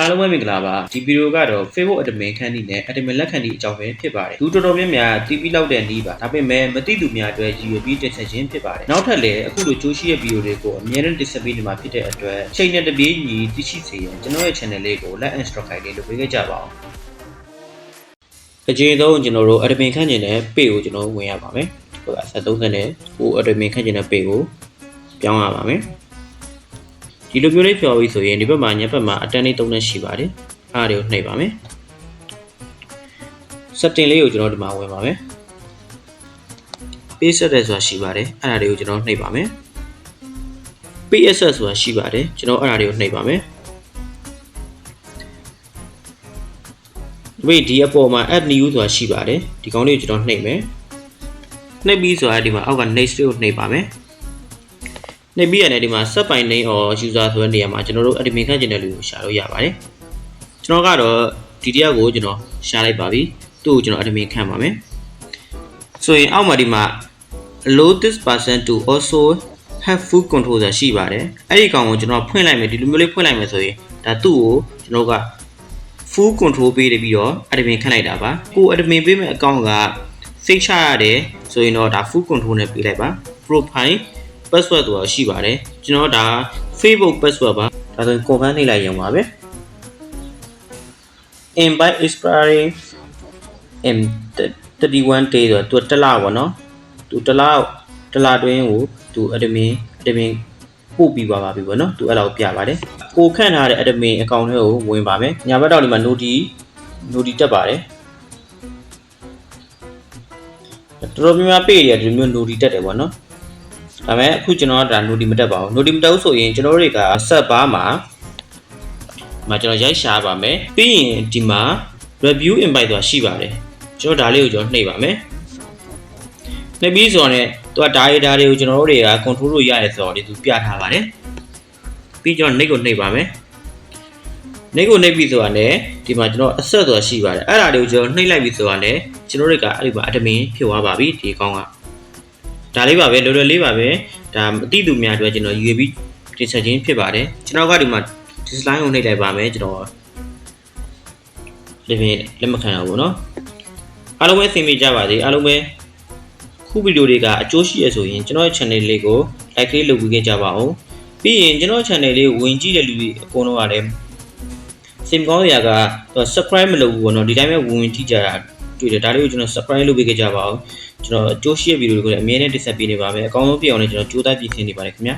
အားလုံးပဲမင်္ဂလာပါဒီဗီဒီယိုကတော့ Facebook admin ခန်းဒီနဲ့ admin လက်ခံဒီအကြောင်းပဲဖြစ်ပါတယ်လူတော်တော်များများတီးပြီးလောက်တဲ့နီးပါဒါပေမဲ့မသိသူများအတွက်ရည်ရွယ်ပြီးတင်ဆက်ခြင်းဖြစ်ပါတယ်နောက်ထပ်လည်းအခုလိုကြိုးရှိတဲ့ဗီဒီယိုတွေကိုအမြဲတမ်းတင်ဆက်ပေးနေမှာဖြစ်တဲ့အတွက်ချိန်နဲ့တပြေးညီသိရှိစေရန်ကျွန်တော်ရဲ့ channel လေးကို like and subscribe လေးလုပ်ပေးခဲ့ကြပါအောင်အကြိမ်ဆုံးကျွန်တော်တို့ admin ခန်းကျင်တဲ့ page ကိုကျွန်တော်ဝင်ရပါမယ်ဟိုက73နဲ့ဟို admin ခန်းကျင်တဲ့ page ကိုပြောင်းရပါမယ် ဒီလိုမျိုးလေးပြောပြီးဆိုရင်ဒီဘက်မှာညက်ဘက်မှာအတန်းလေးသုံးနဲ့ရှိပါတယ်အားတွေကိုနှိပ်ပါမယ် setting လေးကိုကျွန်တော်ဒီမှာဝင်ပါမယ် page set တယ်ဆိုတာရှိပါတယ်အဲ့ဒါတွေကိုကျွန်တော်နှိပ်ပါမယ် PSS ဆိုတာရှိပါတယ်ကျွန်တော်အဲ့ဒါတွေကိုနှိပ်ပါမယ်ဒီဒီအပေါ်မှာ add new ဆိုတာရှိပါတယ်ဒီကောင်းလေးကိုကျွန်တော်နှိပ်မယ်နှိပ်ပြီးဆိုတာဒီမှာအောက်က next လေးကိုနှိပ်ပါမယ် နေပြီးရတယ်ဒီမှာ set by name or user ဆိုတဲ့နေရာမှာကျွန်တော်တို့ admin ခန့်ကျင်တဲ့လူကိုရှာလို့ရပါတယ်ကျွန်တော်ကတော့ဒီတယောက်ကိုကျွန်တော်ရှာလိုက်ပါပြီသူ့ကိုကျွန်တော် admin ခန့်ပါမယ်ဆိုရင်အောက်မှာဒီမှာ allow this person to also have full control ဆိုတာရှိပါတယ်အဲ့ဒီကောင်ကိုကျွန်တော်ဖွင့်လိုက်မယ်ဒီလိုမျိုးလေးဖွင့်လိုက်မယ်ဆိုရင်ဒါသူ့ကိုကျွန်တော်က full control ပေးတယ်ပြီးတော့ admin ခန့်လိုက်တာပါကို admin ပေးမဲ့ account ကစိတ်ချရတယ်ဆိုရင်တော့ဒါ full control နဲ့ပေးလိုက်ပါ profile password ဆိုတာရှိပါတယ်ကျွန်တော်ဒါ Facebook password ပါဒါဆိုရင် confirm နှိပ်လိုက်ရုံပါပဲ invite expiry m 31 day ဆိုတော့သူတစ်လပေါ့နော်သူတစ်လတစ်လတွင်းကိုသူ admin admin ပို့ပြီးပါပါပြီပေါ့နော်သူအဲ့လောက်ပြပါတယ်ကိုခန့်ထားတဲ့ admin account ထဲကိုဝင်ပါမယ်ညာဘက်တော့ဒီမှာ noti noti တက်ပါတယ်တော်တော်များများပေရတယ်ဒီလိုမျိုး noti တက်တယ်ပေါ့နော် ဒါပေမဲ့အခုကျွန်တော်ကဒါ noti မတက်ပါဘူး noti မတက်ဘူးဆိုရင်ကျွန်တော်တို့တွေက set bar မှာမှာကျွန်တော်ရိုက်ရှာပါမယ်ပြီးရင်ဒီမှာ review invite ဆိုတာရှိပါတယ်ကျွန်တော်ဒါလေးကိုကျွန်တော်နှိပ်ပါမယ်နှိပ်ပြီးဆိုတော့ ਨੇ သူက data တွေကိုကျွန်တော်တို့တွေက control လုပ်ရတယ်ဆိုတော့ဒီသူပြထားပါတယ်ပြီးကျွန်တော်နှိပ်ကိုနှိပ်ပါမယ်နှိပ်ကိုနှိပ်ပြီးဆိုတာ ਨੇ ဒီမှာကျွန်တော် asset ဆိုတာရှိပါတယ်အဲ့ဒါတွေကိုကျွန်တော်နှိပ်လိုက်ပြီးဆိုတာ ਨੇ ကျွန်တော်တို့ကအဲ့ဒီမှာ admin ဖြစ်သွားပါပြီဒီအကောင့်က ဒါလေးပါပဲလောလောလေးပါပဲဒါမသိသူများအတွက်ကျွန်တော် UAB တင်ဆက်ခြင်းဖြစ်ပါတယ်ကျွန်တော်ကဒီမှာ dislike ကိုနှိပ်လိုက်ပါမယ်ကျွန်တော်ဒီပြင်လက်မခံတော့ဘူးเนาะအားလုံးပဲသင်ပေးကြပါစေအားလုံးပဲခုဗီဒီယိုတွေကအကျိုးရှိရဆိုရင်ကျွန်တော်ရဲ့ channel လေးကို like လေးလုပ်ပေးခဲ့ကြပါဦးပြီးရင်ကျွန်တော် channel လေးကိုဝင်ကြည့်တဲ့လူတွေအကုန်လုံးကလည်းစင်ကောင်းရာက subscribe မလုပ်ဘူးပေါ့နော်ဒီတိုင်းပဲဝင်ဝင်ကြည့်ကြတာ တွေ့တယ်ဒါလေးကိုကျွန်တော် subscribe လုပ်ပေးခဲ့ကြပါဦးကျွန်တော်အကျိုးရှိတဲ့ဗီဒီယိုတွေကိုလည်းအမြဲတမ်းတင်ဆက်ပေးနေပါမယ်အကောင်းဆုံးပြအောင်လည်းကျွန်တော်ကြိုးစားပြင်ဆင်နေပါတယ်ခင်ဗျာ